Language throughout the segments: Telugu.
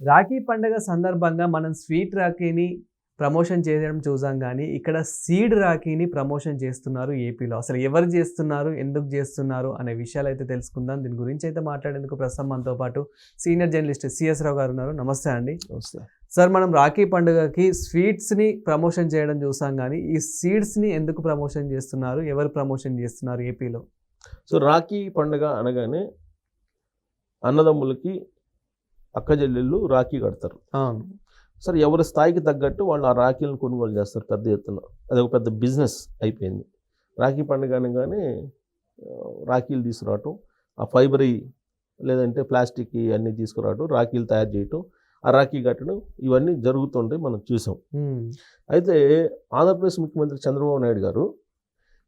రాఖీ పండుగ సందర్భంగా మనం స్వీట్ రాఖీని ప్రమోషన్ చేయడం చూసాం కానీ ఇక్కడ సీడ్ రాఖీని ప్రమోషన్ చేస్తున్నారు ఏపీలో. అసలు ఎవరు చేస్తున్నారు? ఎందుకు చేస్తున్నారు? అనే విషయాలు అయితే తెలుసుకుందాం. దీని గురించి అయితే మాట్లాడేందుకు ప్రస్తుతం మనతో పాటు సీనియర్ జర్నలిస్ట్ సిఎస్ రావు గారు ఉన్నారు. నమస్తే అండి. సార్ మనం రాఖీ పండుగకి స్వీట్స్ని ప్రమోషన్ చేయడం చూసాం కానీ ఈ సీడ్స్ని ఎందుకు ప్రమోషన్ చేస్తున్నారు? ఎవరు ప్రమోషన్ చేస్తున్నారు ఏపీలో? సో రాఖీ పండుగ అనగానే అన్నదమ్ములకి అక్క చెల్లెళ్ళు రాఖీ కడతారు. అవును. సరే ఎవరి స్థాయికి తగ్గట్టు వాళ్ళు ఆ రాఖీలను కొనుగోలు చేస్తారు పెద్ద ఎత్తున. అది ఒక పెద్ద బిజినెస్ అయిపోయింది. రాఖీ పండుగ అనగానే రాఖీలు తీసుకురావటం ఆ ఫైబరీ లేదంటే ప్లాస్టిక్ అన్నీ తీసుకురావటం రాఖీలు తయారు చేయటం ఆ రాఖీ కట్టడం ఇవన్నీ జరుగుతుంటాయి మనం చూసాం. అయితే ఆంధ్రప్రదేశ్ ముఖ్యమంత్రి చంద్రబాబు నాయుడు గారు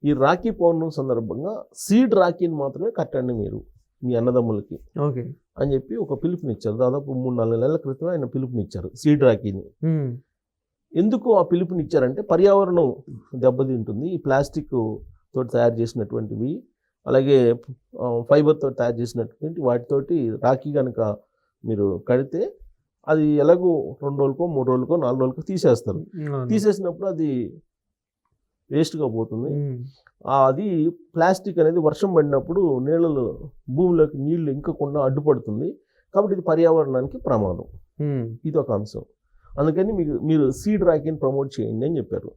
ఈ రాఖీ పౌర్ణమి సందర్భంగా సీడ్ రాఖీని మాత్రమే కట్టండి మీరు. మీ అన్నదమ్ములకి ఓకే. అని చెప్పి ఒక పిలుపునిచ్చారు. దాదాపు మూడు నాలుగు నెలల క్రితం ఆయన పిలుపునిచ్చారు సీడ్ రాఖీని ఉమ్, ఎందుకు ఆ పిలుపునిచ్చారంటే పర్యావరణం దెబ్బతింటుంది. ఈ ప్లాస్టిక్ తోటి తయారు చేసినటువంటివి అలాగే ఫైబర్తో తయారు చేసినటువంటి వాటితోటి రాఖీ కనుక మీరు కడితే అది ఎలాగో రెండు రోజులకో మూడు రోజులకో నాలుగు రోజులకో తీసేస్తారు. తీసేసినప్పుడు అది వేస్ట్గా పోతుంది. అది ప్లాస్టిక్ అనేది వర్షం పడినప్పుడు నీళ్ళలో భూమిలోకి నీళ్ళు ఇంకకుండా అడ్డుపడుతుంది. కాబట్టి ఇది పర్యావరణానికి ప్రమాదం. ఇది ఒక అంశం. అందుకని మీకు మీరు సీడ్ రాకిని ప్రమోట్ చేయండి అని చెప్పారు.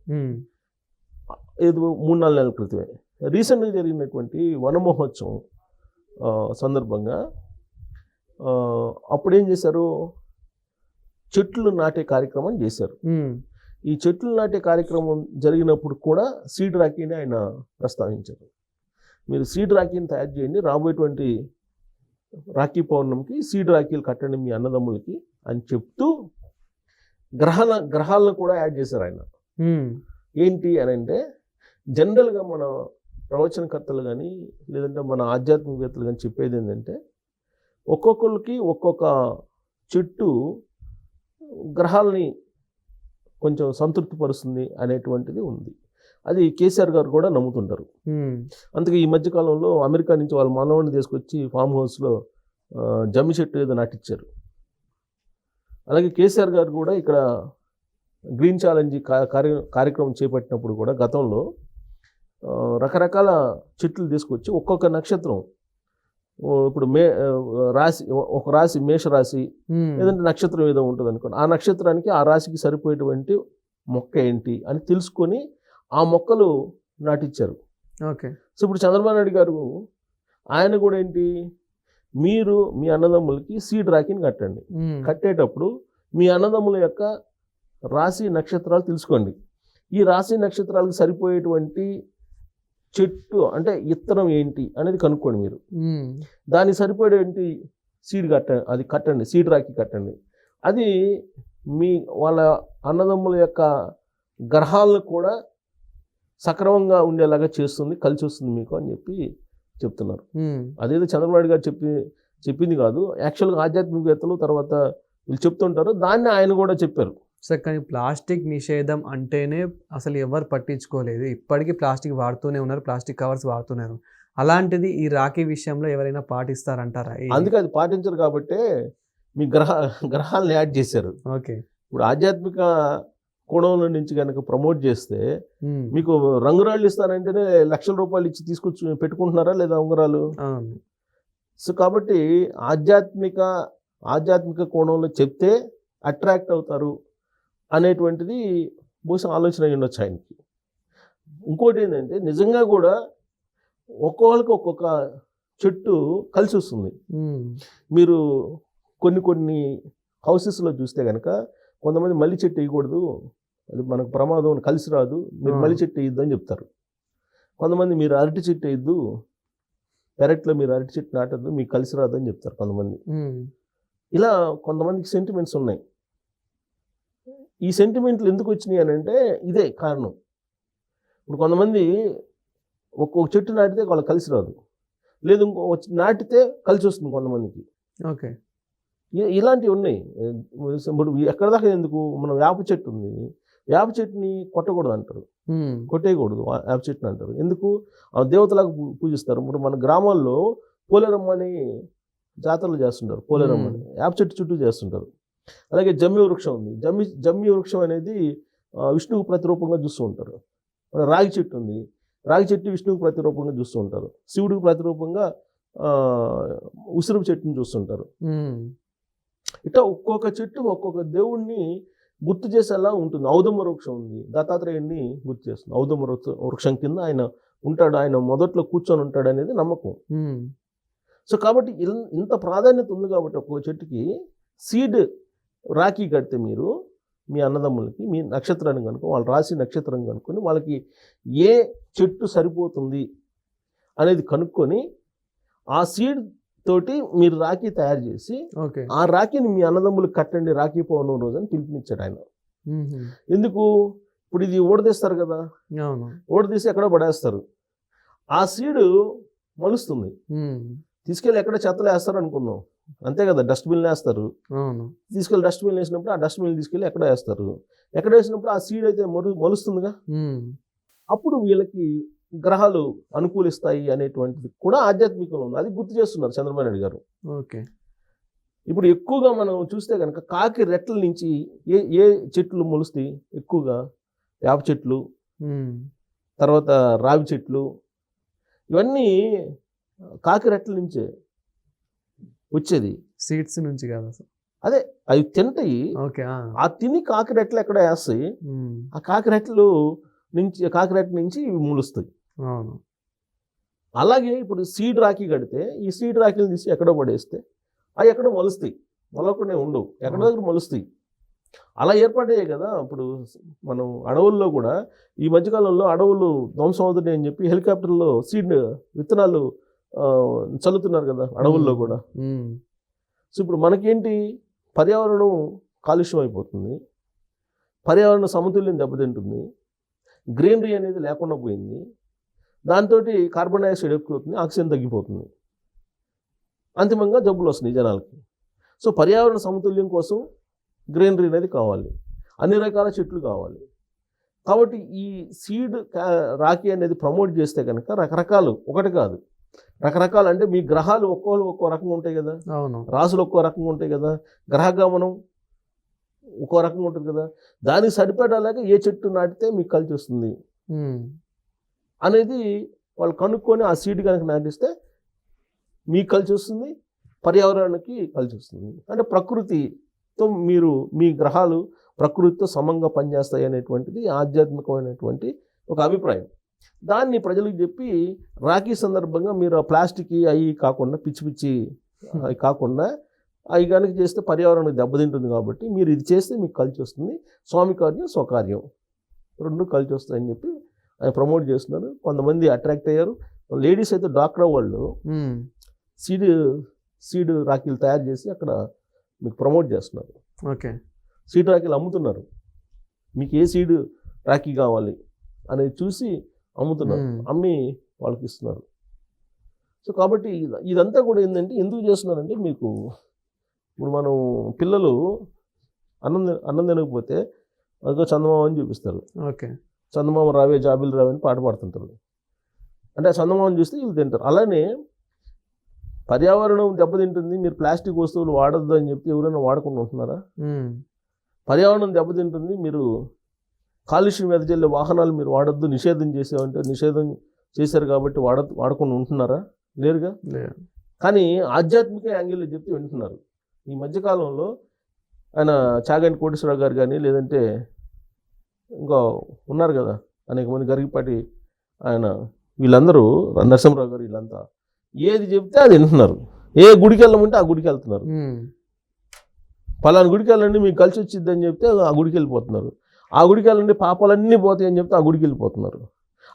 ఏదో మూడు నాలుగు నెలల క్రితమే. రీసెంట్గా జరిగినటువంటి వన మహోత్సవం ఆ, సందర్భంగా అప్పుడేం చేశారు? చెట్లు నాటే కార్యక్రమం చేశారు. ఈ చెట్లు నాటే కార్యక్రమం జరిగినప్పుడు కూడా సీడ్ రాఖీని ఆయన ప్రస్తావించారు. మీరు సీడ్ రాఖీని తయారు చేయండి. రాబోయేటువంటి రాఖీ పౌర్ణమికి సీడ్ రాఖీలు కట్టండి మీ అన్నదమ్ములకి అని చెప్తూ గ్రహాల గ్రహాలను కూడా యాడ్ చేశారు ఆయన. ఏంటి అని అంటే జనరల్గా మన ప్రవచనకర్తలు కానీ లేదంటే మన ఆధ్యాత్మికవేత్తలు కానీ చెప్పేది ఏంటంటే ఒక్కొక్కరికి ఒక్కొక్క చెట్టు గ్రహాలని కొంచెం సంతృప్తిపరుస్తుంది అనేటువంటిది ఉంది. అది కేసీఆర్ గారు కూడా నమ్ముతుంటారు. అందుకే ఈ మధ్యకాలంలో అమెరికా నుంచి వాళ్ళ మానవుడిని తీసుకొచ్చి ఫామ్ హౌస్లో జమ్మి చెట్టు ఏదో నాటిచ్చారు. అలాగే కేసీఆర్ గారు కూడా ఇక్కడ గ్రీన్ ఛాలెంజ్ కార్య కార్యక్రమం చేపట్టినప్పుడు కూడా గతంలో రకరకాల చెట్లు తీసుకొచ్చి ఒక్కొక్క నక్షత్రం ఇప్పుడు మే రాశి ఒక రాశి మేషరాశి లేదంటే నక్షత్రం ఏదో ఉంటుంది అనుకోండి. ఆ నక్షత్రానికి ఆ రాశికి సరిపోయేటువంటి మొక్క ఏంటి అని తెలుసుకొని ఆ మొక్కలు నాటిచ్చారు. ఓకే. సో ఇప్పుడు చంద్రబాబు నాయుడు గారు ఆయన కూడా ఏంటి? మీరు మీ అన్నదమ్ములకి సీడ్ రాకిని కట్టండి. కట్టేటప్పుడు మీ అన్నదమ్ముల యొక్క రాశి నక్షత్రాలు తెలుసుకోండి. ఈ రాశి నక్షత్రాలకు సరిపోయేటువంటి చెట్టు అంటే ఇత్తనం ఏంటి అనేది కనుక్కోండి మీరు. ఉమ్, దానికి సరిపడేటువంటి సీడ్ కట్ట అది కట్టండి సీడ్ రాకి కట్టండి. అది మీ వాళ్ళ అన్నదమ్ముల యొక్క గ్రహాలను కూడా సక్రమంగా ఉండేలాగా చేస్తుంది కలిసి వస్తుంది మీకు అని చెప్పి చెప్తున్నారు. అదేదో చంద్రబాబు గారు చెప్పి చెప్పింది కాదు. యాక్చువల్గా ఆధ్యాత్మికవేత్తలు తర్వాత వీళ్ళు చెప్తుంటారు. దాన్ని ఆయన కూడా చెప్పారు. సార్ కానీ ప్లాస్టిక్ నిషేధం అంటేనే అసలు ఎవరు పట్టించుకోలేదు. ఇప్పటికీ ప్లాస్టిక్ వాడుతూనే ఉన్నారు ప్లాస్టిక్ కవర్స్ వాడుతున్నారు. అలాంటిది ఈ రాఖీ విషయంలో ఎవరైనా పాటిస్తారంటారా? అందుకే అది పాటించరు కాబట్టే మీ గ్రహ గ్రహాలను యాడ్ చేశారు. ఓకే. ఇప్పుడు ఆధ్యాత్మిక కోణంలో నుంచి కనుక ప్రమోట్ చేస్తే మీకు రంగురాళ్ళు ఇస్తానంటేనే లక్షల రూపాయలు ఇచ్చి తీసుకొచ్చి పెట్టుకుంటున్నారా లేదా ఉంగరాలు? సో కాబట్టి ఆధ్యాత్మిక ఆధ్యాత్మిక కోణంలో చెప్తే అట్రాక్ట్ అవుతారు. అనేటువంటిది బహుశా ఆలోచన అయి ఉండొచ్చు ఆయనకి. ఇంకోటి ఏంటంటే నిజంగా కూడా ఒక్కొక్కరికి ఒక్కొక్క చెట్టు కలిసి వస్తుంది. మీరు కొన్ని కొన్ని హౌసెస్లో చూస్తే కనుక కొంతమంది మల్లి చెట్టు వేయకూడదు అది మనకు ప్రమాదం కలిసి రాదు మీరు. మల్లి చెట్టు వేయద్దు అని చెప్తారు. కొంతమంది మీరు అరటి చెట్టు వేయద్దు పెరట్లో మీరు అరటి చెట్టు నాటద్దు మీకు కలిసి రాదు అని చెప్తారు కొంతమంది. ఇలా కొంతమందికి సెంటిమెంట్స్ ఉన్నాయి. ఈ సెంటిమెంట్లు ఎందుకు వచ్చినాయి అని అంటే ఇదే కారణం. ఇప్పుడు కొంతమంది ఒక్కొక్క చెట్టు నాటితే వాళ్ళకి కలిసి రాదు. లేదు ఇంకో నాటితే కలిసి వస్తుంది కొంతమందికి. ఓకే. ఇలాంటివి ఉన్నాయి. ఇప్పుడు ఎక్కడ దాకా ఎందుకు? మన వేప చెట్టు ఉంది. వేప చెట్టుని కొట్టకూడదు అంటారు. కొట్టేయకూడదు వేప చెట్టుని అంటారు. ఎందుకు? పూ- పూజిస్తారు. ఇప్పుడు మన గ్రామాల్లో పోలేరమ్మ అని జాతరలు చేస్తుంటారు. పోలేరమ్మ అని. వేప చెట్టు చుట్టూ చేస్తుంటారు. అలాగే జమ్మి వృక్షం ఉంది. జమ్మి జమ్మి వృక్షం అనేది ఆ, విష్ణువుకు ప్రతిరూపంగా చూస్తూ ఉంటారు. రాగి చెట్టు ఉంది. రాగి చెట్టు విష్ణువుకు ప్రతిరూపంగా చూస్తూ ఉంటారు. శివుడికి ప్రతిరూపంగా ఉసిరు చెట్టుని చూస్తుంటారు ఇట్లా ఒక్కొక్క చెట్టు ఒక్కొక్క దేవుణ్ణి గుర్తు చేసేలా ఉంటుంది. ఔదమ వృక్షం ఉంది. దత్తాత్రేయుడిని గుర్తు చేస్తుంది. ఔదమ వృక్ష- వృక్షం కింద ఆయన ఉంటాడు. ఆయన మొదట్లో కూర్చొని ఉంటాడు అనేది నమ్మకం. సో కాబట్టి ఇన్- ఇంత ప్రాధాన్యత ఉంది కాబట్టి ఒక్కొక్క చెట్టుకి సీడ్ రాఖీ కడితే మీరు మీ అన్నదమ్ములకి మీ నక్షత్రాన్ని కనుక వాళ్ళు రాసి నక్షత్రం కనుక్కొని వాళ్ళకి ఏ చెట్టు సరిపోతుంది అనేది కనుక్కొని ఆ సీడ్ తోటి మీరు రాఖీ తయారు చేసి ఆ రాఖీని మీ అన్నదమ్ములకు కట్టండి రాఖీ పౌర్ణమి రోజు అని పిలుపునిచ్చాడు ఆయన. ఎందుకు? ఇప్పుడు ఇది ఓడదీస్తారు కదా. ఓడదీసి ఎక్కడో పడేస్తారు. ఆ సీడు మలుస్తుంది. తీసుకెళ్ళి ఎక్కడ చెత్తలు వేస్తారు అనుకుందాం. అంతే కదా డస్ట్బిన్ వేస్తారు తీసుకెళ్ళి డస్ట్బిన్ వేసినప్పుడు ఆ డస్ట్బిన్ తీసుకెళ్ళి ఎక్కడ వేస్తారు? ఎక్కడ వేసినప్పుడు ఆ సీడ్ అయితే మరు మలుస్తుందిగా? అప్పుడు వీళ్ళకి గ్రహాలు అనుకూలిస్తాయి అనేటువంటిది కూడా ఆధ్యాత్మికంలో ఉంది. అది గుర్తు చేస్తున్నారు చంద్రబాబు నాయుడు గారు. ఓకే. ఇప్పుడు ఎక్కువగా మనం చూస్తే కనుక కాకి రెట్టల నుంచి ఏ ఏ చెట్లు మొలుస్తాయి? ఎక్కువగా వేప చెట్లు తర్వాత రావి చెట్లు. ఇవన్నీ కాకి రెట్టల నుంచే వచ్చేది. సీడ్స్ నుంచి కాదు అసలు. అదే అవి తింటాయి. ఓకే ఆ, తిని కాకి రెట్టలు ఎక్కడ వేస్తాయి. ఆ కాకి రెట్టలు నుంచి కాకి రెట్ల నుంచి ఇవి ములుస్తాయి. అవును. అలాగే ఇప్పుడు సీడ్ రాఖీ కడితే ఈ సీడ్ రాఖీలు తీసి ఎక్కడో పడేస్తే అవి ఎక్కడో మొలుస్తాయి. మొలకుండా ఉండవు. ఎక్కడో దగ్గర మొలుస్తాయి. అలా ఏర్పడ్డాయి కదా. ఇప్పుడు మనం అడవుల్లో కూడా ఈ మధ్యకాలంలో అడవులు ధ్వంసం అవుతున్నాయి అని చెప్పి హెలికాప్టర్లో సీడ్ విత్తనాలు చల్లుతున్నారు కదా అడవుల్లో కూడా. సో ఇప్పుడు మనకేంటి? పర్యావరణం కాలుష్యం అయిపోతుంది. పర్యావరణ సమతుల్యం దెబ్బతింటుంది. గ్రీనరీ అనేది లేకుండా పోయింది. దాంతో కార్బన్ డైఆక్సైడ్ ఎక్కువవుతుంది ఆక్సిజన్ తగ్గిపోతుంది. అంతిమంగా జబ్బులు వస్తున్నాయి జనాలకి. సో పర్యావరణ సమతుల్యం కోసం గ్రీనరీ అనేది కావాలి. అన్ని రకాల చెట్లు కావాలి. కాబట్టి ఈ సీడ్ రాఖీ అనేది ప్రమోట్ చేస్తే కనుక రకరకాలు ఒకటి కాదు రకరకాలు అంటే మీ గ్రహాలు ఒక్కోళ్ళు ఒక్కో రకంగా ఉంటాయి కదా. అవును. రాసులు ఒక్కో రకంగా ఉంటాయి కదా. గ్రహగమనం ఒక్కో రకంగా ఉంటుంది కదా. దానికి సరిపడేలాగా ఏ చెట్టు నాటితే మీకు కలిసి వస్తుంది. అనేది వాళ్ళు కనుక్కొని ఆ సీడ్ కనుక నాటిస్తే మీకు కలిసి వస్తుంది పర్యావరణానికి కలిసి వస్తుంది. అంటే ప్రకృతితో మీరు మీ గ్రహాలు ప్రకృతితో సమంగా పనిచేస్తాయి అనేటువంటిది ఆధ్యాత్మికమైనటువంటి ఒక అభిప్రాయం. దాన్ని ప్రజలకు చెప్పి రాఖీ సందర్భంగా మీరు ఆ ప్లాస్టిక్ అవి కాకుండా పిచ్చి పిచ్చి అవి కాకుండా అవి కనుక చేస్తే పర్యావరణం దెబ్బతింటుంది కాబట్టి మీరు ఇది చేస్తే మీకు కలిసి వస్తుంది. స్వామి కార్యం స్వకార్యం. రెండు కలిసి వస్తాయని చెప్పి ఆయన ప్రమోట్ చేస్తున్నారు. కొంతమంది అట్రాక్ట్ అయ్యారు. లేడీస్ అయితే డాక్టర్ వాళ్ళు సీడ్ సీడ్ రాఖీలు తయారు చేసి అక్కడ మీకు ప్రమోట్ చేస్తున్నారు. ఓకే. సీడ్ రాఖీలు అమ్ముతున్నారు. మీకు ఏ సీడ్ రాఖీ కావాలి అనేది చూసి అమ్ముతున్నారు మ్మ్. అమ్మి వాళ్ళకి ఇస్తున్నారు. సో కాబట్టి ఇది- ఇదంతా కూడా ఏంటంటే ఎందుకు చేస్తున్నారంటే మీకు ఇప్పుడు మనం పిల్లలు అన్నం అన్నం తినకపోతే అదిగో చందమామ అని చూపిస్తారు. ఓకే. చందమామ రావే జాబిలు రావే అని పాట పాడుతుంటారు. అంటే ఆ చందమామని చూస్తే వీళ్ళు తింటారు. అలానే పర్యావరణం దెబ్బతింటుంది మీరు ప్లాస్టిక్ వస్తువులు వాడొద్దు అని చెప్పి ఎవరైనా వాడకుండా ఉంటున్నారా? పర్యావరణం దెబ్బతింటుంది మీరు కాలుష్యం వెదజల్లే వాహనాలు మీరు వాడొద్దు నిషేధం చేసామంటే నిషేధం చేశారు కాబట్టి వాడ వాడకుండా ఉంటున్నారా? లేరుగా? కానీ ఆధ్యాత్మిక యాంగిల్లో చెప్తే వింటున్నారు. ఈ మధ్యకాలంలో ఆయన చాగంటి కోటేశ్వరరావు గారు కానీ లేదంటే ఇంకా ఉన్నారు కదా అనేక మంది గరిగిపాటి ఆయన వీళ్ళందరూ నరసింహరావు గారు వీళ్ళంతా. ఏది చెప్తే అది వింటున్నారు. ఏ గుడికి వెళ్ళమంటే ఆ గుడికి వెళ్తున్నారు. పలానా గుడికి వెళ్ళండి మీకు కలిసి వచ్చింది అని చెప్తే ఆ గుడికి వెళ్ళిపోతున్నారు. ఆ గుడికి వెళ్ళండి పాపాలన్నీ పోతాయి అని చెప్తే ఆ గుడికి వెళ్ళిపోతున్నారు.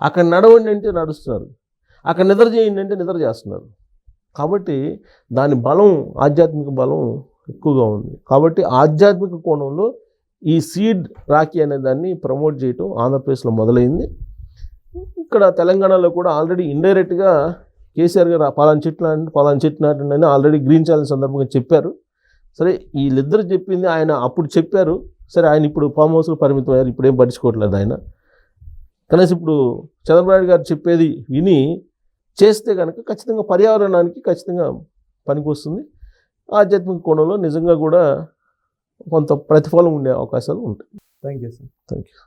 అక్కడ నడవండి అంటే నడుస్తున్నారు. అక్కడ నిద్ర చేయండి అంటే నిద్ర చేస్తున్నారు. కాబట్టి దాని బలం ఆధ్యాత్మిక బలం ఎక్కువగా ఉంది. కాబట్టి ఆధ్యాత్మిక కోణంలో ఈ సీడ్ రాఖీ అనే దాన్ని ప్రమోట్ చేయటం ఆంధ్రప్రదేశ్లో మొదలైంది. ఇక్కడ తెలంగాణలో కూడా ఆల్రెడీ ఇండైరెక్ట్గా కేసీఆర్ గారు పలాన్ చెట్లు అంటే చెట్లు నాటండి అని ఆల్రెడీ గ్రీన్ ఛాలెంజ్ సందర్భంగా చెప్పారు. సరే వీళ్ళిద్దరు చెప్పింది ఆయన అప్పుడు చెప్పారు. సరే ఆయన ఇప్పుడు ఫామ్ హౌస్లో పరిమితం అయ్యారు ఇప్పుడు ఏం పట్టించుకోవట్లేదు ఆయన. కనీసం ఇప్పుడు చంద్రబాబు గారు చెప్పేది విని చేస్తే కనుక ఖచ్చితంగా పర్యావరణానికి ఖచ్చితంగా పనికి వస్తుంది. ఆధ్యాత్మిక కోణంలో నిజంగా కూడా కొంత ప్రతిఫలం ఉండే అవకాశాలు ఉంటాయి. Thank you sir thank you